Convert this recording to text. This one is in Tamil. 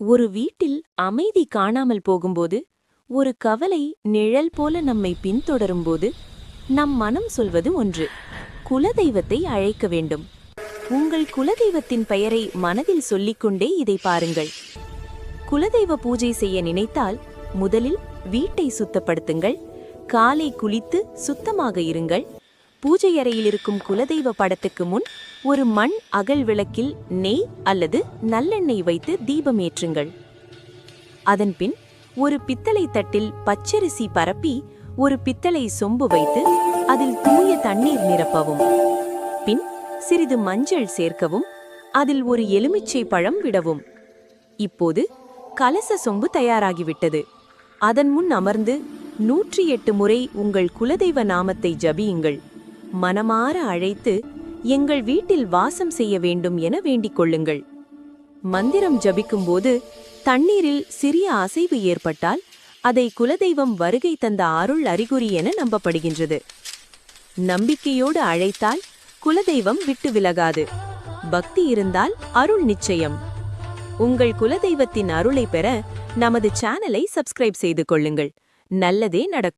ஒரு வீட்டில் அமைதி காணாமல் போகும்போது ஒரு கவலை நிழல் போல நம்மை பின்தொடரும்போது நம் மனம் சொல்வது ஒன்று குலதெய்வத்தை அழைக்க வேண்டும். உங்கள் குலதெய்வத்தின் பெயரை மனதில் சொல்லிக்கொண்டே இதை பாருங்கள். குலதெய்வ பூஜை செய்ய நினைத்தால் முதலில் வீட்டை சுத்தப்படுத்துங்கள் காலை குளித்து சுத்தமாக இருங்கள் பூஜை அறையில் இருக்கும் குலதெய்வ படத்துக்கு முன் ஒரு மண் அகல் விளக்கில் நெய் அல்லது நல்லெண்ணெய் வைத்து தீபம் ஏற்றுங்கள். அதன்பின் ஒரு பித்தளை தட்டில் பச்சரிசி பரப்பி ஒரு பித்தளை சொம்பு வைத்து அதில் தூய தண்ணீர் நிரப்பவும். பின் சிறிது மஞ்சள் சேர்க்கவும் அதில் ஒரு எலுமிச்சை பழம் விடவும். இப்போது கலச சொம்பு தயாராகிவிட்டது. அதன் முன் அமர்ந்து நூற்றி எட்டு முறை உங்கள் குலதெய்வ நாமத்தை ஜபியுங்கள். மனமாற அழைத்து எங்கள் வீட்டில் வாசம் செய்ய வேண்டும் என வேண்டிக் கொள்ளுங்கள். மந்திரம் ஜபிக்கும்போது தண்ணீரில் சிறிய அசைவு ஏற்பட்டால் அதை குலதெய்வம் வருகை தந்த அருள் அறிகுறி என நம்பப்படுகின்றது. நம்பிக்கையோடு அழைத்தால் குலதெய்வம் விட்டு விலகாது. பக்தி இருந்தால் அருள் நிச்சயம். உங்கள் குலதெய்வத்தின் அருளை பெற நமது சேனலை சப்ஸ்கிரைப் செய்து கொள்ளுங்கள். நல்லதே நடக்கும்.